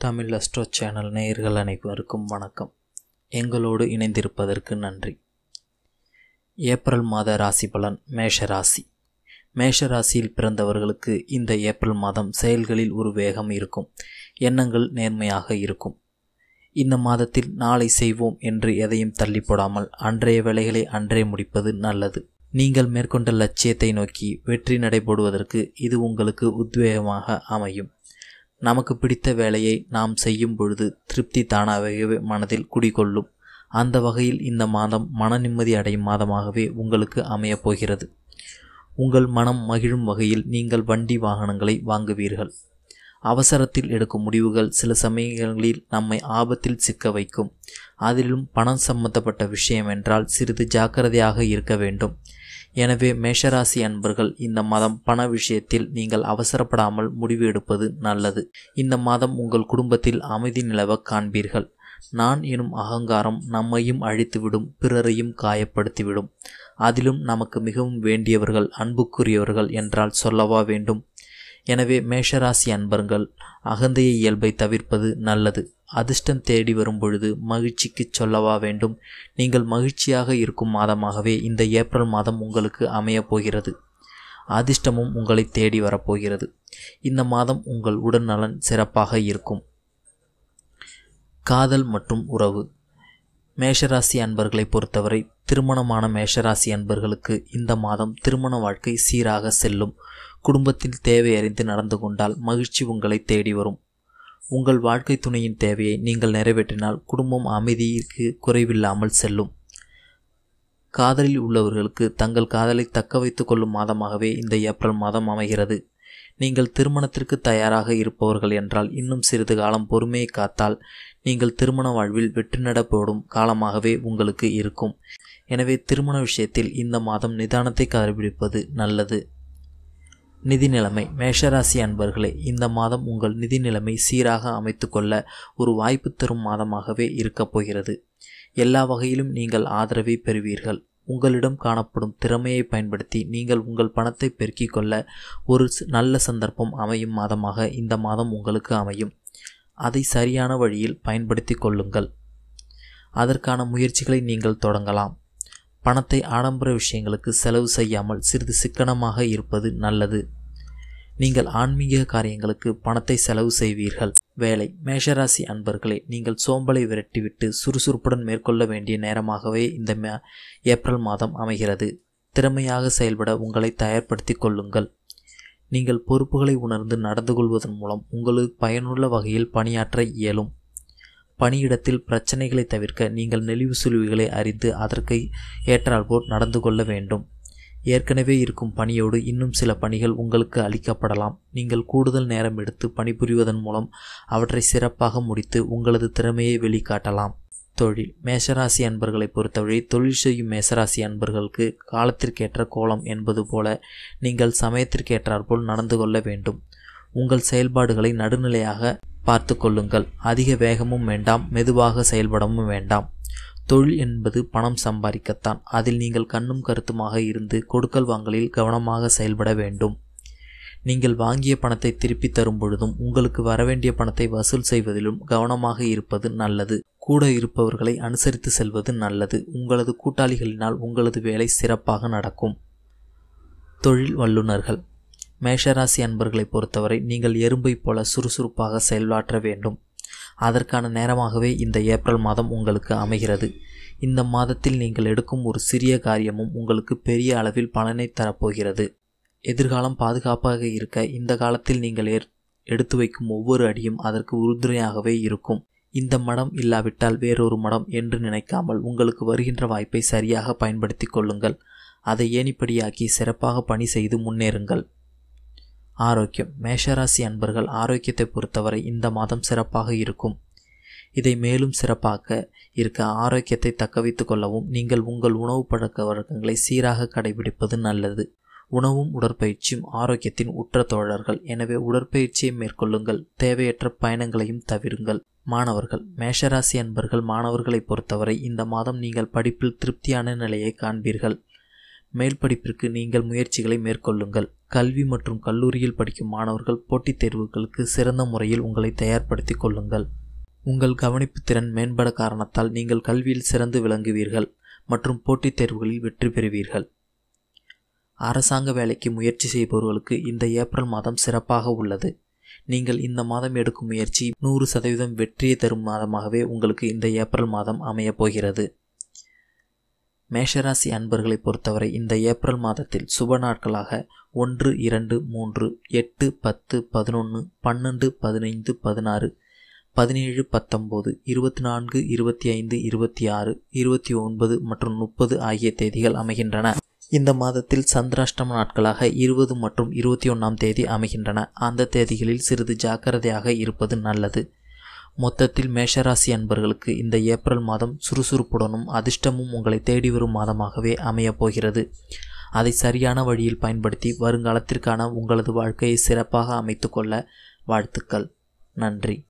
Tamil astro channel நேயர்கள் அனைவருக்கும் வணக்கம். எங்களோடு இணைந்திருப்பதற்கு நன்றி. ஏப்ரல் மாத ராசி பலன் மேஷ ராசி. மேஷ ராசியில் பிறந்தவர்களுக்கு இந்த ஏப்ரல் மாதம் செயல்களில் ஒரு வேகம் இருக்கும் எண்ணங்கள் நேர்மையாக இருக்கும். இந்த மாதத்தில் நாளை செய்வோம் என்று எதையும் தள்ளி போடாமல் அன்றைய வேலைகளை அன்றே முடிப்பது நல்லது. நீங்கள் மேற்கொண்ட லட்சியத்தை நோக்கி வெற்றி நடைபோடுவதற்கு இது உங்களுக்கு உத்வேகமாக அமையும். நமக்கு பிடித்த வேலையை நாம் செய்யும் பொழுது திருப்தி தானாகவே மனதில் குடிகொள்ளும். அந்த வகையில் இந்த மாதம் மன நிம்மதி அடையும் மாதமாகவே உங்களுக்கு அமையப் போகிறது. உங்கள் மனம் மகிழும் வகையில் நீங்கள் வண்டி வாகனங்களை வாங்குவீர்கள். அவசரத்தில் எடுக்கும் முடிவுகள் சில சமயங்களில் நம்மை ஆபத்தில் சிக்க வைக்கும். அதிலும் பணம் சம்பந்தப்பட்ட விஷயம் என்றால் சிறிது ஜாக்கிரதையாக இருக்க வேண்டும். எனவே மேஷராசி அன்பர்கள் இந்த மாதம் பண விஷயத்தில் நீங்கள் அவசரப்படாமல் முடிவு எடுப்பது நல்லது. இந்த மாதம் உங்கள் குடும்பத்தில் அமைதி நிலவ காண்பீர்கள். நான் எனும் அகங்காரம் நம்மையும் அழித்துவிடும் பிறரையும் காயப்படுத்திவிடும். அதிலும் நமக்கு மிகவும் வேண்டியவர்கள் அன்புக்குரியவர்கள் என்றால் சொல்லவா வேண்டும்? எனவே மேஷராசி அன்பர்கள் அகந்தைய இயல்பை தவிர்ப்பது நல்லது. அதிர்ஷ்டம் தேடி வரும் பொழுது மகிழ்ச்சிக்கு சொல்லவா வேண்டும்? நீங்கள் மகிழ்ச்சியாக இருக்கும் மாதமாகவே இந்த ஏப்ரல் மாதம் உங்களுக்கு அமையப் போகிறது. அதிர்ஷ்டமும் உங்களை தேடி வரப்போகிறது இந்த மாதம் உங்கள் உடல் நலன் சிறப்பாக இருக்கும். காதல் மற்றும் உறவு. மேஷராசி அன்பர்களை பொறுத்தவரை திருமணமான மேஷராசி அன்பர்களுக்கு இந்த மாதம் திருமண வாழ்க்கை சீராக செல்லும். குடும்பத்தில் தேவை அறிந்து நடந்து கொண்டால் மகிழ்ச்சி உங்களை தேடி வரும். உங்கள் வாழ்க்கை துணையின் தேவையை நீங்கள் நிறைவேற்றினால் குடும்பம் அமைதிக்கு குறைவில்லாமல் செல்லும். காதலில் உள்ளவர்களுக்கு தங்கள் காதலை தக்க வைத்து கொள்ளும் மாதமாகவே இந்த ஏப்ரல் மாதம் அமைகிறது. நீங்கள் திருமணத்திற்கு தயாராக இருப்பவர்கள் என்றால் இன்னும் சிறிது காலம் பொறுமையை காத்தால் நீங்கள் திருமண வாழ்வில் வெற்றி நடப்போடும் காலமாகவே உங்களுக்கு இருக்கும். எனவே திருமண விஷயத்தில் இந்த மாதம் நிதானத்தை கடைபிடிப்பது நல்லது. நிதி நிலைமை மேஷராசி அன்பர்களே இந்த மாதம் உங்கள் நிதி நிலைமை சீராக அமைத்துக்கொள்ள ஒரு வாய்ப்பு தரும் மாதமாகவே இருக்கப் போகிறது. எல்லா வகையிலும் நீங்கள் ஆதரவை பெறுவீர்கள். உங்களிடம் காணப்படும் திறமையை பயன்படுத்தி நீங்கள் உங்கள் பணத்தை பெருக்கிக் கொள்ள ஒரு நல்ல சந்தர்ப்பம் அமையும் மாதமாக இந்த மாதம் உங்களுக்கு அமையும். அதை சரியான வழியில் பயன்படுத்தி கொள்ளுங்கள். அதற்கான முயற்சிகளை நீங்கள் தொடங்கலாம். பணத்தை ஆடம்பர விஷயங்களுக்கு செலவு செய்யாமல் சிறிது சிக்கனமாக இருப்பது நல்லது. நீங்கள் ஆன்மீக காரியங்களுக்கு பணத்தை செலவு செய்வீர்கள். வேலை. மேஷராசி அன்பர்களே நீங்கள் சோம்பலை விரட்டிவிட்டு சுறுசுறுப்புடன் மேற்கொள்ள வேண்டிய நேரமாகவே இந்த ஏப்ரல் மாதம் அமைகிறது. திறமையாக செயல்பட உங்களை தயார்படுத்தி கொள்ளுங்கள். நீங்கள் பொறுப்புகளை உணர்ந்து நடந்து கொள்வதன் மூலம் உங்களுக்கு பயனுள்ள வகையில் பணியாற்ற இயலும். பணியிடத்தில் பிரச்சனைகளை தவிர்க்க நீங்கள் நெளிவு சுழிவுகளை அறிந்து அதற்கு ஏற்றாற்போல் நடந்து கொள்ள வேண்டும். ஏற்கனவே இருக்கும் பணியோடு இன்னும் சில பணிகள் உங்களுக்கு அளிக்கப்படலாம். நீங்கள் கூடுதல் நேரம் எடுத்து பணிபுரிவதன் மூலம் அவற்றை சிறப்பாக முடித்து உங்களது திறமையை வெளிக்காட்டலாம். தொழில். மேஷராசி அன்பர்களை பொறுத்தவரை தொழில் செய்யும் மேசராசி அன்பர்களுக்கு காலத்திற்கேற்ற கோலம் என்பது போல நீங்கள் சமயத்திற்கேற்றாற்போல் நடந்து கொள்ள வேண்டும். உங்கள் செயல்பாடுகளை நடுநிலையாக பார்த்து கொள்ளுங்கள் அதிக வேகமும் வேண்டாம் மெதுவாக செயல்படவும் வேண்டாம். தொழில் என்பது பணம் சம்பாதிக்கத்தான். அதில் நீங்கள் கண்ணும் கருத்துமாக இருந்து கொடுக்கல் வாங்கலில் கவனமாக செயல்பட வேண்டும். நீங்கள் வாங்கிய பணத்தை திருப்பி தரும் பொழுதும் உங்களுக்கு வரவேண்டிய பணத்தை வசூல் செய்வதிலும் கவனமாக இருப்பது நல்லது. கூட இருப்பவர்களை அனுசரித்து செல்வது நல்லது. உங்களது கூட்டாளிகளினால் உங்களது வேலை சிறப்பாக நடக்கும். தொழில் வல்லுநர்கள். மேஷராசி அன்பர்களை பொறுத்தவரை நீங்கள் எறும்பை போல சுறுசுறுப்பாக செயலாற்ற வேண்டும். அதற்கான நேரமாகவே இந்த ஏப்ரல் மாதம் உங்களுக்கு அமைகிறது. இந்த மாதத்தில் நீங்கள் எடுக்கும் ஒரு சிறிய காரியமும் உங்களுக்கு பெரிய அளவில் பலனை தரப்போகிறது. எதிர்காலம் பாதுகாப்பாக இருக்க இந்த காலத்தில் நீங்கள் எடுத்து வைக்கும் ஒவ்வொரு அடியும் அதற்கு உறுதுணையாகவே இருக்கும். இந்த மடம் இல்லாவிட்டால் வேறொரு மடம் என்று நினைக்காமல் உங்களுக்கு வருகின்ற வாய்ப்பை சரியாக பயன்படுத்தி கொள்ளுங்கள். அதை ஏணிப்படியாக்கி சிறப்பாக பணி செய்து முன்னேறுங்கள். ஆரோக்கியம். மேஷராசி அன்பர்கள் ஆரோக்கியத்தை பொறுத்தவரை இந்த மாதம் சிறப்பாக இருக்கும். இதை மேலும் சிறப்பாக இருக்க ஆரோக்கியத்தை தக்கவைத்துக் கொள்ளவும் நீங்கள் உங்கள் உணவு பழக்க வழக்கங்களை சீராக கடைபிடிப்பது நல்லது. உணவும் உடற்பயிற்சியும் ஆரோக்கியத்தின் உற்ற தோழர்கள். எனவே உடற்பயிற்சியை மேற்கொள்ளுங்கள். தேவையற்ற பயணங்களையும் தவிருங்கள். மாணவர்கள் மேஷராசி அன்பர்கள் மாணவர்களை பொறுத்தவரை இந்த மாதம் நீங்கள் படிப்பில் திருப்தியான நிலையை காண்பீர்கள். மேல் படிப்பிற்கு நீங்கள் முயற்சிகளை மேற்கொள்ளுங்கள். கல்வி மற்றும் கல்லூரியில் படிக்கும் மாணவர்கள் போட்டித் தேர்வுகளுக்கு சிறந்த முறையில் உங்களை தயார்படுத்தி கொள்ளுங்கள். உங்கள் கவனிப்பு திறன் மேம்பட காரணத்தால் நீங்கள் கல்வியில் சிறந்து விளங்குவீர்கள் மற்றும் போட்டித் தேர்வுகளில் வெற்றி பெறுவீர்கள். அரசாங்க வேலைக்கு முயற்சி செய்பவர்களுக்கு இந்த ஏப்ரல் மாதம் சிறப்பாக உள்ளது. நீங்கள் இந்த மாதம் எடுக்கும் முயற்சி நூறு சதவீதம் வெற்றியை தரும் மாதமாகவே உங்களுக்கு இந்த ஏப்ரல் மாதம் அமையப் போகிறது. மேஷராசி அன்பர்களை பொறுத்தவரை இந்த ஏப்ரல் மாதத்தில் சுப நாட்களாக ஒன்று இரண்டு மூன்று எட்டு பத்து பதினொன்று பன்னெண்டு பதினைந்து பதினாறு பதினேழு பத்தொம்போது இருபத்தி நான்கு இருபத்தி ஐந்து இருபத்தி ஆறு இருபத்தி ஒன்பது மற்றும் முப்பது ஆகிய தேதிகள் அமைகின்றன. இந்த மாதத்தில் சந்திராஷ்டம நாட்களாக இருபது மற்றும் இருபத்தி ஒன்றாம் தேதி அமைகின்றன. அந்த தேதிகளில் சிறிது ஜாக்கிரதையாக இருப்பது நல்லது. மொத்தத்தில் மேஷராசி அன்பர்களுக்கு இந்த ஏப்ரல் மாதம் சுறுசுறுப்புடனும் அதிர்ஷ்டமும் உங்களை தேடி வரும் மாதமாகவே அமையப் போகிறது அதை சரியான வழியில் பயன்படுத்தி வருங்காலத்திற்கான உங்களது வாழ்க்கையை சிறப்பாக அமைத்துக்கொள்ள வாழ்த்துக்கள். நன்றி.